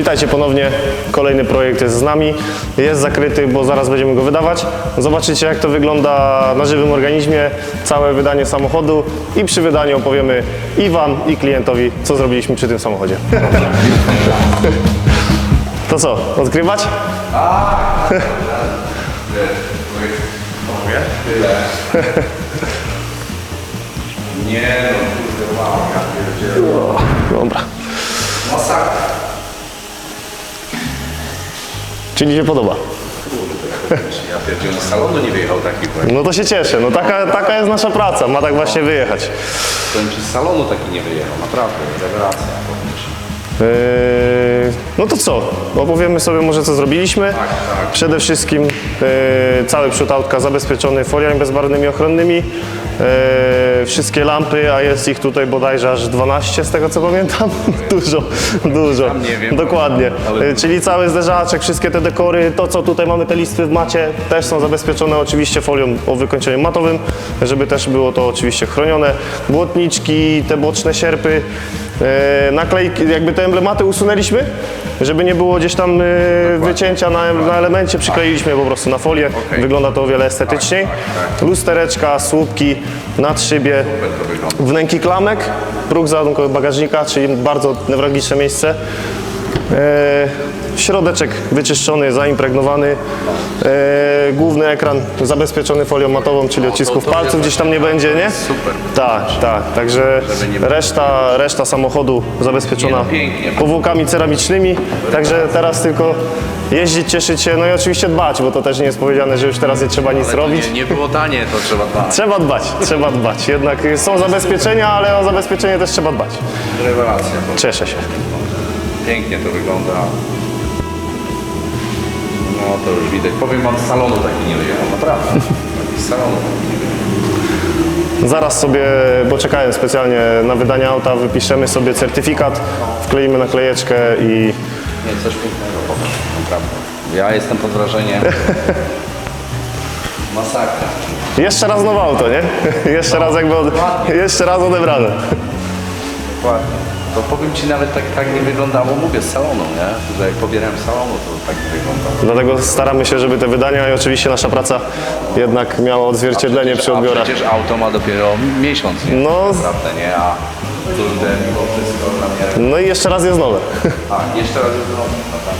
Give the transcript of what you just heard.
Witajcie ponownie. Kolejny projekt jest z nami. Jest zakryty, bo zaraz będziemy go wydawać. Zobaczycie, jak to wygląda na żywym organizmie, całe wydanie samochodu i przy wydaniu opowiemy i Wam, i klientowi, co zrobiliśmy przy tym samochodzie. To co, odkrywać? Nie no, kurde, wow, ja pierdzielę. Dobra. Czyli się podoba. Ja pierdzielę, z salonu nie wyjechał taki projekt. No to się cieszę. No taka, taka jest nasza praca. Ma tak właśnie wyjechać. Powiem ci, z salonu taki nie wyjechał, naprawdę, rewelacja. powiem ci. Yy, No to co? Opowiemy sobie może co zrobiliśmy. tak. Przede wszystkim yy, cały przód autka zabezpieczony foliami bezbarwnymi ochronnymi. Yy, wszystkie lampy, a jest ich tutaj bodajże aż 12 z tego co pamiętam. dużo, dużo. Dokładnie. Czyli cały zderzaczek, wszystkie te dekory, to co tutaj mamy, te listwy w macie, też są zabezpieczone oczywiście folią o wykończeniu matowym, żeby też było to oczywiście chronione. Błotniczki, te boczne sierpy, naklejki, jakby te emblematy usunęliśmy, żeby nie było gdzieś tam e, wycięcia na, na elemencie, przykleiliśmy po prostu na folię, wygląda to o wiele estetyczniej. Lustereczka, słupki, nadszybie, Super to wygląda. wnęki klamek, próg załadunkowy bagażnika, czyli bardzo newralgiczne miejsce. Środeczek wyczyszczony, zaimpregnowany. E, główny ekran zabezpieczony folią matową, czyli odcisków to- palców gdzieś tam nie będzie, nie? Super. Tak, tak. Także reszta, reszta samochodu zabezpieczona no powłokami ceramicznymi. Także teraz tylko jeździć, cieszyć się, no i oczywiście dbać, bo to też nie jest powiedziane, że już teraz nie trzeba nic robić. nie, nie było tanie, to trzeba dbać. Trzeba dbać, trzeba dbać. Jednak są zabezpieczenia, ale o zabezpieczenie też trzeba dbać. Rewelacja. Cieszę się. pięknie to wygląda. No to już widać. Powiem wam, z salonu taki nie wyjechał, naprawdę. Z salonu taki nie wyjechał. Zaraz sobie, bo czekałem specjalnie na wydanie auta, wypiszemy sobie certyfikat, wkleimy naklejeczkę i Nie, coś pięknego powiem, naprawdę. Ja jestem pod wrażeniem. Masakra. jeszcze raz nowe auto, nie? jeszcze raz jakby, od, jeszcze raz odebrane. Dokładnie. To powiem Ci nawet tak, tak nie wyglądało, mówię, z salonu, nie? Że jak pobierałem z salonu, to tak nie wyglądało. Dlatego staramy się, żeby te wydania i oczywiście nasza praca jednak miała odzwierciedlenie przy A odbiorach. przecież auto ma dopiero miesiąc, nie? No. Naprawdę, nie? A kurde, mimo wszystko dla mnie... No i jeszcze raz jest nowe. A, jeszcze raz jest nowy, no tak.